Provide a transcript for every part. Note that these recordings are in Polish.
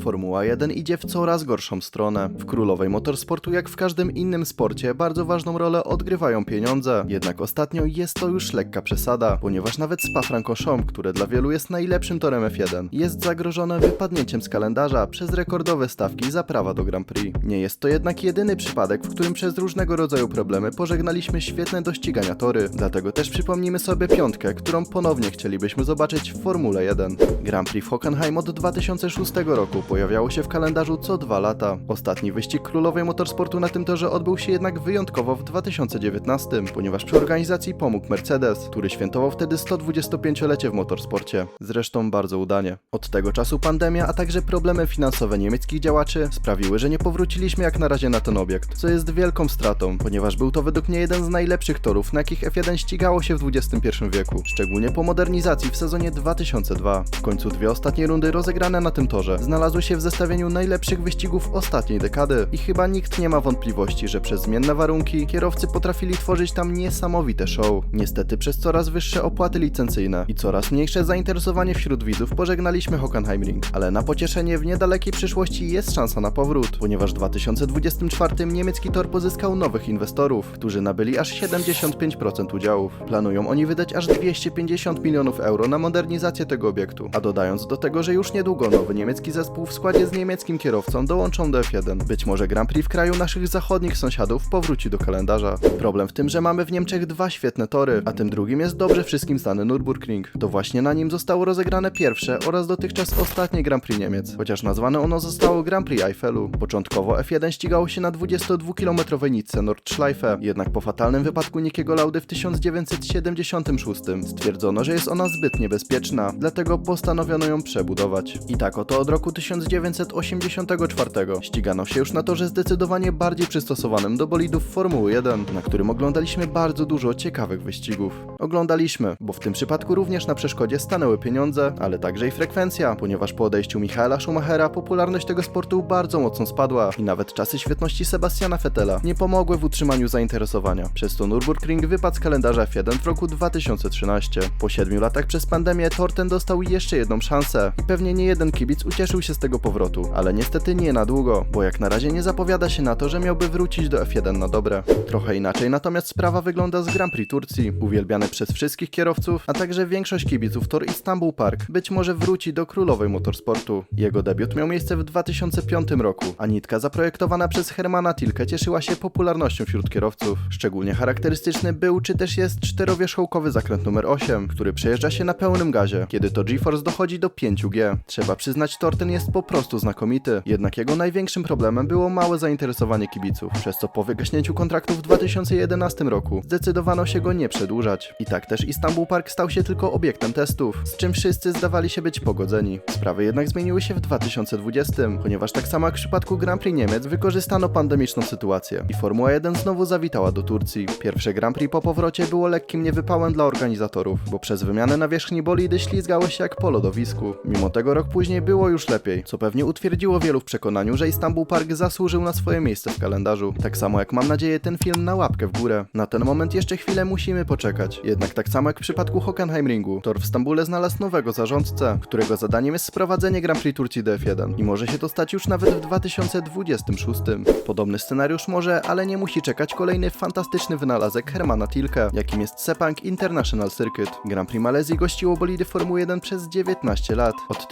Formuła 1 idzie w coraz gorszą stronę. W królowej motorsportu, jak w każdym innym sporcie, bardzo ważną rolę odgrywają pieniądze. Jednak ostatnio jest to już lekka przesada, ponieważ nawet Spa-Francorchamps, które dla wielu jest najlepszym torem F1, jest zagrożone wypadnięciem z kalendarza przez rekordowe stawki za prawa do Grand Prix. Nie jest to jednak jedyny przypadek, w którym przez różnego rodzaju problemy pożegnaliśmy świetne do ścigania tory. Dlatego też przypomnimy sobie piątkę, którą ponownie chcielibyśmy zobaczyć w Formule 1. Grand Prix w Hockenheim od 2006 roku pojawiało się w kalendarzu co dwa lata. Ostatni wyścig królowej motorsportu na tym torze odbył się jednak wyjątkowo w 2019, ponieważ przy organizacji pomógł Mercedes, który świętował wtedy 125-lecie w motorsporcie. Zresztą bardzo udanie. Od tego czasu pandemia, a także problemy finansowe niemieckich działaczy sprawiły, że nie powróciliśmy jak na razie na ten obiekt, co jest wielką stratą, ponieważ był to według mnie jeden z najlepszych torów, na jakich F1 ścigało się w XXI wieku, szczególnie po modernizacji w sezonie 2002. W końcu dwie ostatnie rundy rozegrane na tym torze znalazły się w zestawieniu najlepszych wyścigów ostatniej dekady i chyba nikt nie ma wątpliwości, że przez zmienne warunki kierowcy potrafili tworzyć tam niesamowite show. Niestety przez coraz wyższe opłaty licencyjne i coraz mniejsze zainteresowanie wśród widzów pożegnaliśmy Hockenheimring, ale na pocieszenie w niedalekiej przyszłości jest szansa na powrót, ponieważ w 2024 niemiecki tor pozyskał nowych inwestorów, którzy nabyli aż 75% udziałów. Planują oni wydać aż 250 milionów euro na modernizację tego obiektu, a dodając do tego, że już niedługo nowy niemiecki zespół w składzie z niemieckim kierowcą dołączą do F1. Być może Grand Prix w kraju naszych zachodnich sąsiadów powróci do kalendarza. Problem w tym, że mamy w Niemczech dwa świetne tory, a tym drugim jest dobrze wszystkim znany Nürburgring. To właśnie na nim zostało rozegrane pierwsze oraz dotychczas ostatnie Grand Prix Niemiec, chociaż nazwane ono zostało Grand Prix Eiffelu. Początkowo F1 ścigało się na 22-kilometrowej nitce Nordschleife, jednak po fatalnym wypadku Nikiego Laudy w 1976 stwierdzono, że jest ona zbyt niebezpieczna, dlatego postanowiono ją przebudować. I tak oto od roku 1984 ścigano się już na torze zdecydowanie bardziej przystosowanym do bolidów Formuły 1, na którym oglądaliśmy bardzo dużo ciekawych wyścigów. Oglądaliśmy, bo w tym przypadku również na przeszkodzie stanęły pieniądze, ale także i frekwencja, ponieważ po odejściu Michaela Schumachera popularność tego sportu bardzo mocno spadła i nawet czasy świetności Sebastiana Vettela nie pomogły w utrzymaniu zainteresowania. Przez to Nürburgring wypadł z kalendarza F1 w roku 2013. Po siedmiu latach przez pandemię Torten dostał jeszcze jedną szansę i pewnie nie jeden kibic ucieszył się z tego powrotu, ale niestety nie na długo, bo jak na razie nie zapowiada się na to, że miałby wrócić do F1 na dobre. Trochę inaczej natomiast sprawa wygląda z Grand Prix Turcji, uwielbiany przez wszystkich kierowców, a także większość kibiców Tor Istanbul Park być może wróci do królowej motorsportu. Jego debiut miał miejsce w 2005 roku, a nitka zaprojektowana przez Hermana Tilke cieszyła się popularnością wśród kierowców. Szczególnie charakterystyczny był czy też jest czterowierzchołkowy zakręt numer 8, który przejeżdża się na pełnym gazie, kiedy to GeForce dochodzi do 5G. Trzeba przyznać, tor ten jest po prostu znakomity, jednak jego największym problemem było małe zainteresowanie kibiców, przez co po wygaśnięciu kontraktu w 2011 roku zdecydowano się go nie przedłużać. I tak też Istanbul Park stał się tylko obiektem testów, z czym wszyscy zdawali się być pogodzeni. Sprawy jednak zmieniły się w 2020, ponieważ tak samo jak w przypadku Grand Prix Niemiec wykorzystano pandemiczną sytuację i Formuła 1 znowu zawitała do Turcji. Pierwsze Grand Prix po powrocie było lekkim niewypałem dla organizatorów, bo przez wymianę nawierzchni bolidy ślizgały się jak po lodowisku. Mimo tego rok później było już lepiej, co pewnie utwierdziło wielu w przekonaniu, że Istanbul Park zasłużył na swoje miejsce w kalendarzu. Tak samo jak mam nadzieję ten film na łapkę w górę. Na ten moment jeszcze chwilę musimy poczekać. Jednak tak samo jak w przypadku Hockenheimringu, tor w Stambule znalazł nowego zarządcę, którego zadaniem jest sprowadzenie Grand Prix Turcji do F1 i może się to stać już nawet w 2026. Podobny scenariusz może, ale nie musi czekać kolejny fantastyczny wynalazek Hermana Tilke, jakim jest Sepang International Circuit. Grand Prix Malezji gościło bolidy Formuły 1 przez 19 lat, od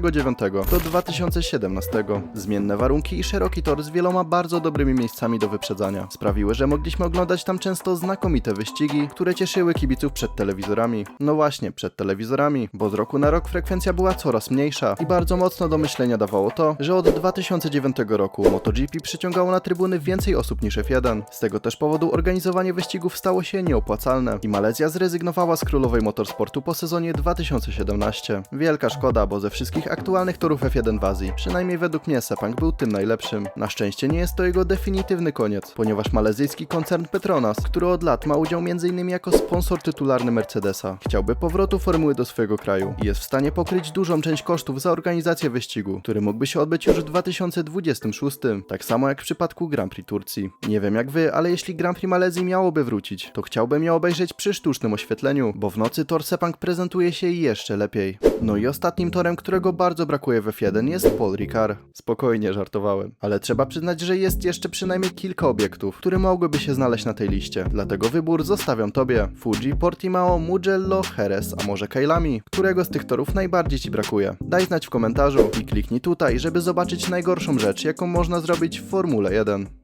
1999 do 2017. Zmienne warunki i szeroki tor z wieloma bardzo dobrymi miejscami do wyprzedzania sprawiły, że mogliśmy oglądać tam często znakomite wyścigi, które cieszyły kibiców przed telewizorami. No właśnie, przed telewizorami, bo z roku na rok frekwencja była coraz mniejsza i bardzo mocno do myślenia dawało to, że od 2009 roku MotoGP przyciągało na trybuny więcej osób niż F1. Z tego też powodu organizowanie wyścigów stało się nieopłacalne i Malezja zrezygnowała z królowej motorsportu po sezonie 2017. Wielka szkoda, bo ze wszystkich aktualnych torów F1 w Azji, przynajmniej według mnie Sepang był tym najlepszym. Na szczęście nie jest to jego definitywny koniec, ponieważ malezyjski koncern Petronas, który od lat ma udział m.in. jako sponsor tytularny Mercedesa, chciałby powrotu formuły do swojego kraju i jest w stanie pokryć dużą część kosztów za organizację wyścigu, który mógłby się odbyć już w 2026, tak samo jak w przypadku Grand Prix Turcji. Nie wiem jak wy, ale jeśli Grand Prix Malezji miałoby wrócić, to chciałbym je obejrzeć przy sztucznym oświetleniu, bo w nocy tor Sepang prezentuje się jeszcze lepiej. No i ostatnim torem, którego bardzo brakuje w F1 jest Paul Ricard. Spokojnie żartowałem, ale trzeba przyznać, że jest jeszcze przynajmniej kilka obiektów, które mogłyby się znaleźć na tej liście. Dlatego wybór zostawiam tobie. Fuji, Portimao, Mugello, Jerez, a może Kailami? Którego z tych torów najbardziej ci brakuje? Daj znać w komentarzu i kliknij tutaj, żeby zobaczyć najgorszą rzecz, jaką można zrobić w Formule 1.